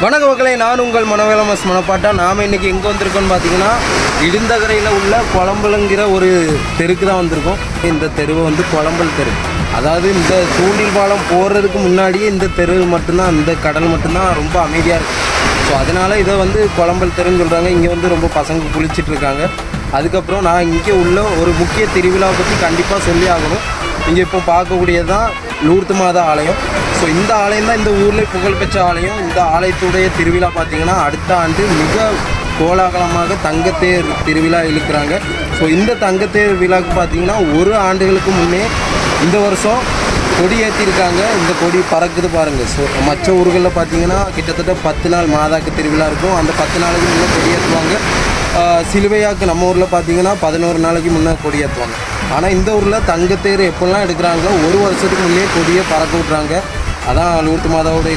வணக்க மக்களை நான் உங்கள் மனவேலமஸ் மனப்பாட்டா. நாம் இன்றைக்கி எங்கே வந்திருக்கோம்னு பார்த்தீங்கன்னா இடிந்தகரையில் உள்ள குழம்புலங்கிற ஒரு தெருக்கு தான் வந்திருக்கோம். இந்த தெருவை வந்து குழம்பல் தெரு. அதாவது இந்த தூண்டில் பாலம் போடுறதுக்கு முன்னாடியே இந்த தெரு மட்டும்தான் இந்த கடல் மட்டும்தான் ரொம்ப அமைதியாக இருக்குது ஸோ அதனால் இதை வந்து குழம்பல் தெருன்னு சொல்கிறாங்க இங்கே வந்து ரொம்ப பசங்க குளிச்சிட்டு இருக்காங்க. அதுக்கப்புறம் நான் இங்கே உள்ள ஒரு முக்கிய திருவிழாவை பற்றி கண்டிப்பாக சொல்லி ஆகணும். இங்கே இப்போ பார்க்கக்கூடியது தான் லூர்த்து மாதா ஆலயம். ஸோ இந்த ஆலயம் தான் இந்த ஊரில் புகழ்பெற்ற ஆலயம். இந்த ஆலயத்துடைய திருவிழா பார்த்தீங்கன்னா அடுத்த ஆண்டு மிக கோலாகலமாக தங்கத்தேர் திருவிழா இழுக்கிறாங்க. ஸோ இந்த தங்கத்தேர் விழாவுக்கு பார்த்தீங்கன்னா ஒரு ஆண்டுகளுக்கு முன்னே இந்த வருஷம் கொடி ஏற்றிருக்காங்க இந்த கொடி பறக்குது பாருங்கள் ஸோ மற்ற ஊர்களில் பார்த்தீங்கன்னா கிட்டத்தட்ட பத்து நாள் மாதாக்கு திருவிழா இருக்கும். அந்த பத்து நாளைக்கு முன்னே கொடி ஏற்றுவாங்க சிலுவையாக்கு நம்ம ஊரில் பார்த்தீங்கன்னா பதினோரு நாளைக்கு முன்னே கொடி ஏற்றுவாங்க ஆனால் இந்த ஊரில் தங்கத்தேர் எப்போல்லாம் எடுக்கிறாங்களோ ஒரு வருஷத்துக்கு முன்னே கொடியை பறக்க விட்றாங்க அதான் லூர்த்து மாதாவுடைய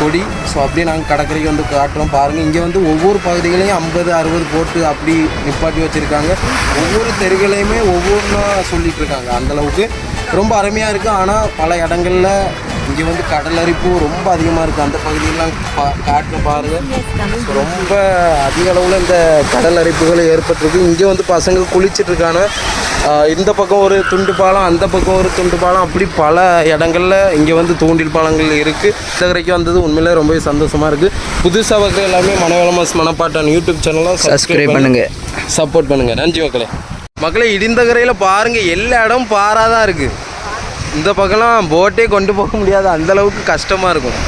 கொடி. ஸோ அப்படியே நாங்கள் கடற்கரைக்கு வந்து காட்டுறோம். பாருங்கள் இங்கே வந்து ஒவ்வொரு பகுதிகளையும் ஐம்பது அறுபது போட்டு அப்படி நிப்பாட்டி வச்சுருக்காங்க. ஒவ்வொரு தெருகளையுமே ஒவ்வொன்றா சொல்லிகிட்டு இருக்காங்க அந்தளவுக்கு ரொம்ப அருமையாக இருக்குது ஆனால் பல இடங்களில் இங்கே வந்து கடல் அரிப்பு ரொம்ப அதிகமாக இருக்குது அந்த பகுதியெல்லாம் பா காட்டில் பாருங்கள் ரொம்ப அதிக அளவில் இந்த கடல் அரிப்புகள் ஏற்பட்டிருக்கு. இங்கே வந்து பசங்க குளிச்சிட்டு இருக்காங்க. இந்த பக்கம் ஒரு துண்டு பாலம் அந்த பக்கம் ஒரு துண்டு பாலம். அப்படி பல இடங்கள்ல இங்கே வந்து தூண்டில் பாலங்கள் இருக்குது கரைக்கு வந்தது உண்மையிலே ரொம்பவே சந்தோஷமாக இருக்குது புதுசாக வைக்கிற எல்லாமே மனவளமாஸ் மனப்பாட்டான் யூடியூப் சேனலும் சப்ஸ்கிரைப் பண்ணுங்க. சப்போர்ட் பண்ணுங்க. நன்றி மக்களே. மக்களே இடிந்தகரையில் பாருங்க. எல்லா இடம் பாறாதான் இருக்கு. இந்த பக்கம்லாம் போட்டே கொண்டு போக முடியாது. அந்த அளவுக்கு கஷ்டமாக இருக்கும்.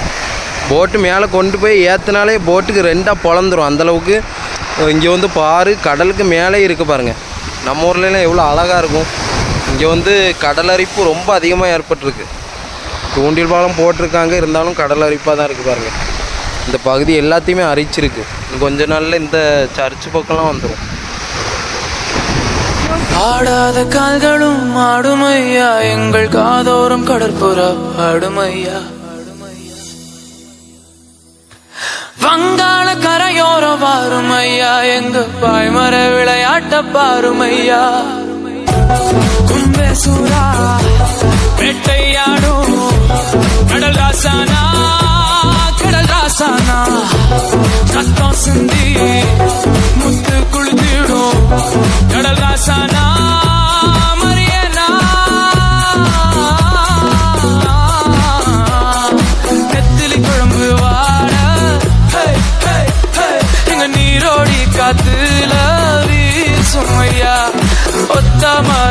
போட்டு மேலே கொண்டு போய் ஏற்றினாலே போட்டுக்கு ரெண்டாக பொழந்துரும். அந்த அளவுக்கு இங்கே வந்து பாரு கடலுக்கு மேலே இருக்கு பாருங்க. நம்ம ஊர்லலாம் எவ்வளோ அழகாக இருக்கும். இங்கே வந்து கடல் அரிப்பு ரொம்ப அதிகமாக ஏற்பட்டிருக்கு. தூண்டில் பாலம் போட்டிருக்காங்க. இருந்தாலும் கடல் அரிப்பாக தான் இருக்குது பாருங்கள் இந்த பகுதி எல்லாத்தையுமே அரிச்சிருக்கு. கொஞ்ச நாளில் இந்த சர்ச்சு பக்கம்லாம் வந்துடும் ஆடாத கால்களும் ஆடுமையா. எங்கள் காதோரம் கடற்புற ஆடுமையா. வங்காள கரையோரம் வாருமையா? எங்க பாய்மர விளையாட்ட பாருமையா? கும்பேசூரா வேட்டையாடும் கடல் ராசானா? கடல் ராசானா? ரத்தம் சிந்தி முத்து குளித்திடும் கடல் ராசானா? மறி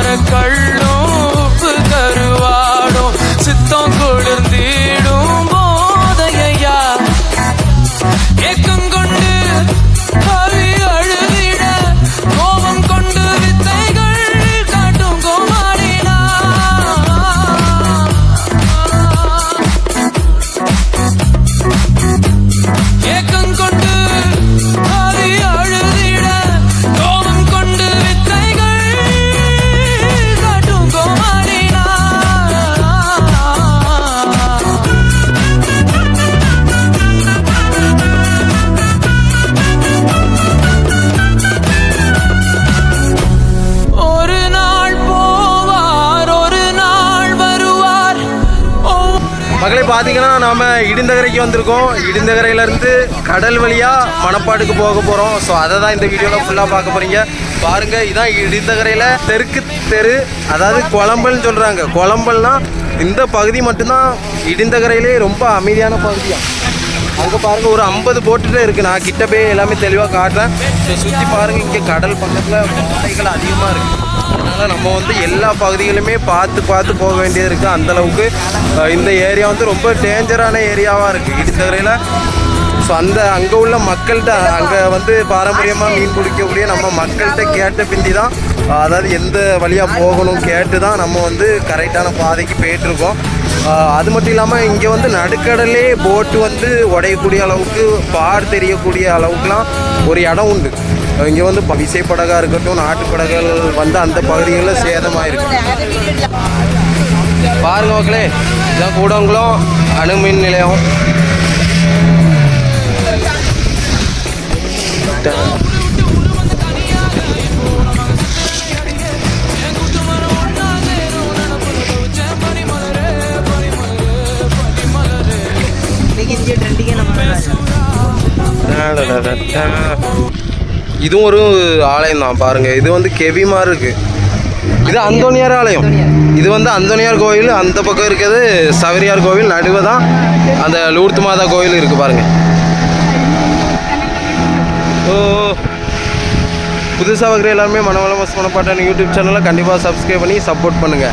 கள்ளும் மக்களை பார்த்தீங்கன்னா நாம் இடிந்தகரைக்கு வந்திருக்கோம். இடிந்தகரையிலேருந்து கடல் வழியாக மணப்பாட்டுக்கு போக போகிறோம் ஸோ அதை தான் இந்த வீடியோவில் ஃபுல்லாக பார்க்க போகிறீங்க பாருங்கள் இதான் இடிந்தகரையில் தெற்கு தெரு அதாவது குழம்பல்னு சொல்கிறாங்க குழம்பல்னா இந்த பகுதி மட்டும்தான் இடிந்தகரையிலே ரொம்ப அமைதியான பகுதியாக அங்கே பாருங்கள் ஒரு ஐம்பது போட்டுகிட்டே இருக்குது நான் கிட்ட போய் எல்லாமே தெளிவாக காட்டுறேன். ஸோ சுற்றி பாருங்கள் இங்கே கடல் பக்கத்தில் பாறைகள் அதிகமாக இருக்குது அதனால நம்ம வந்து எல்லா பகுதிகளுமே பார்த்து பார்த்து போக வேண்டியது இருக்குது அந்தளவுக்கு இந்த ஏரியா வந்து ரொம்ப டேஞ்சரான ஏரியாவாக இருக்குது இடித்தகரையில் ஸோ அந்த அங்கே உள்ள மக்கள்கிட்ட அங்கே வந்து பாரம்பரியமாக மீன் பிடிக்கக்கூடிய நம்ம மக்கள்கிட்ட கேட்ட பிந்தி தான் அதாவது எந்த வழியாக போகணும் கேட்டு தான் நம்ம வந்து கரெக்டான பாதைக்கு போயிட்டுருக்கோம். அது மட்டும் இல்லாமல் இங்கே வந்து நடுக்கடலே போட்டு வந்து உடையக்கூடிய அளவுக்கு பார் தெரியக்கூடிய அளவுக்குலாம் ஒரு இடம் உண்டு. இங்கே வந்து விசைப்படகா இருக்கட்டும் நாட்டுப்படகுகள் வந்து அந்த பகுதிகளில் சேதமாயிருக்கு. பாருங்க மக்களே இதான் கூடங்குளம் அணுமின் நிலையம். ட்ரெண்டிங்கே நம்ம. இதுவும் ஒரு ஆலயம் தான் பாருங்க. இது வந்து கெவி மாதிரி இருக்கு. இது அந்தோனியார் ஆலயம். இது வந்து அந்தோனியார் கோவில் அந்த பக்கம் இருக்கிறது சவரியார் கோவில் நடுவே தான் அந்த லூர்த்து மாதா கோவில் இருக்கு பாருங்க. ஓ புதுசாக வைக்கிற எல்லாருமே மனவளமஸ் மனப்பாட்டான யூடியூப் சேனலை கண்டிப்பாக சப்ஸ்கிரைப் பண்ணி சப்போர்ட் பண்ணுங்க.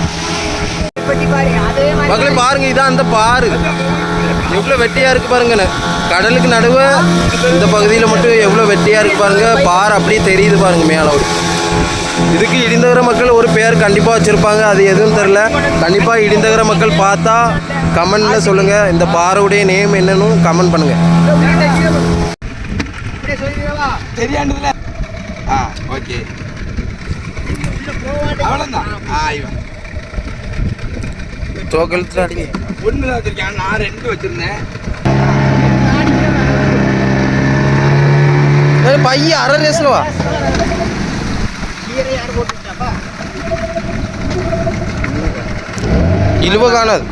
மக்களே பாருங்க இதான் அந்த பாரு. எவ்வளோ வெட்டியாக இருக்குது பாருங்கண்ணே. கடலுக்கு நடுவே இந்த பகுதியில் மட்டும் எவ்வளோ வெட்டியாக இருக்குது பாருங்கள் பாறை அப்படியே தெரியுது பாருங்கள் மேலே இதுக்கு இடிந்தகர மக்கள் ஒரு பேர் கண்டிப்பாக வச்சுருப்பாங்க. அது எதுவும் தெரில கண்டிப்பாக இடிந்தகர மக்கள் பார்த்தா கமெண்டில் சொல்லுங்கள் இந்த பாறையுடைய நேம் என்னன்னு கமெண்ட் பண்ணுங்கள் தெரியாண்டதுல? ஆ ஓகே அவ்வளோதான் ஆ இவன். தோக்கழுத்துல அடிங்க ஒன்று வச்சிருக்கேன். நான் ரெண்டு வச்சிருந்தேன். பையன் அரை ரேஸ்ல வா. இழுவ காணாது.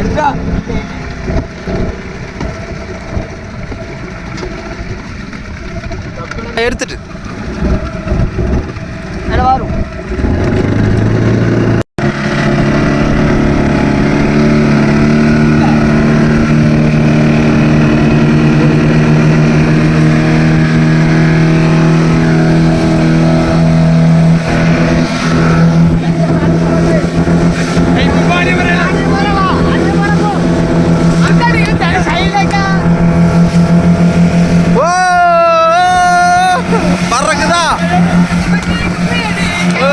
எடுத்தா எடுத்துட்டு ஓ பறக்குதா ஓ.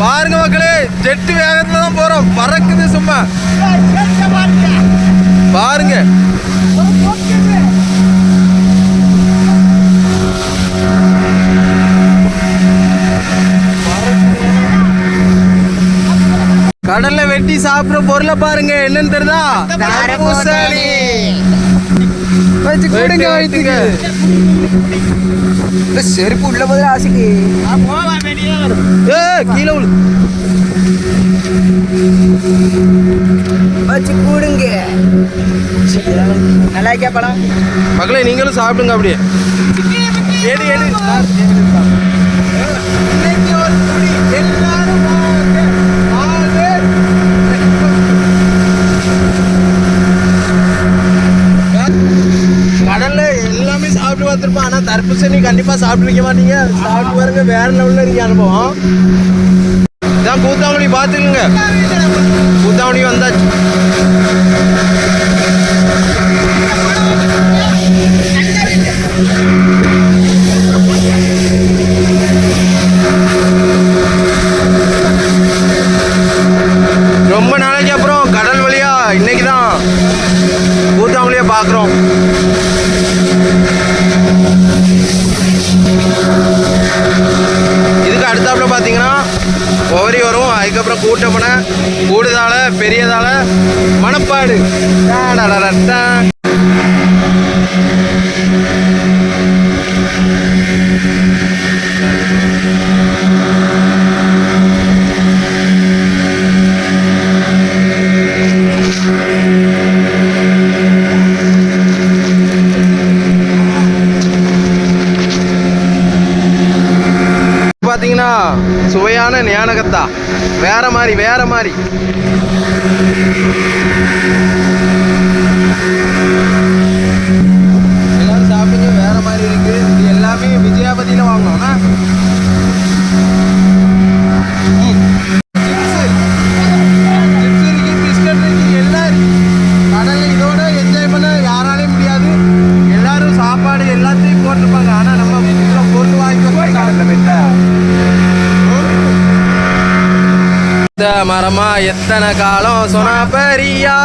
பாருங்க மக்களே ஜெட்டு வேகத்துல தான் போறோம். பறக்குது சும்மா. பாருங்க. கடல்ல வெட்டி சாப்பிடுற பொருளை பாருங்க. என்னன்னு தெரியுதா. வச்சு கொடுங்க வயிற்றுக்கு செருப்பு உள்ள போது ஆசைக்கு. ஏ கீழே வச்சு கூடுங்க. நல்லா இருக்கா படம் மகளே நீங்களும் சாப்பிடுங்க அப்படியே. ஏடு ஏடு. கடல்ல எல்லாமே சாப்பிட்டு பார்த்துருப்போம். ஆனா தர்பூசணி கண்டிப்பா சாப்பிட்டு மாட்டீங்க. சாப்பிட்டு பாருங்க வேற லெவல்ல இருக்க அனுபவம். நான் கூத்தாவளி பார்த்துக்குங்க. கூத்தாவளி வந்தாச்சு. ரொம்ப நாளைக்கு அப்புறம் கடல் வழியா இன்னைக்கு தான் கூத்தாமலியா பார்க்குறோம். இதுக்கு அடுத்தாப்புல பார்த்தீங்கன்னா ஒவரி வரும் அதுக்கப்புறம் கூட்டப்பனை கூடுதால பெரியதால மணப்பாடு பார்த்தீங்கன்னா சுவையான ஞானகத்தா வேற மாதிரி வேற மாதிரி. எல்லாரும் சாப்பிடுங்க வேற மாதிரி இருக்கு. இது எல்லாமே விஜயாபதியில வாங்கினோம்னா கடல்ல இதோட என்ஜாய் பண்ண யாராலையும் முடியாது எல்லாரும் சாப்பாடு எல்லாத்தையும் போட்டிருப்பாங்க ஆனா நம்ம இதுல பொருள் வாங்கி கடல்ல இந்த மரமா எத்தனை காலம் சொன்னா பெரியா?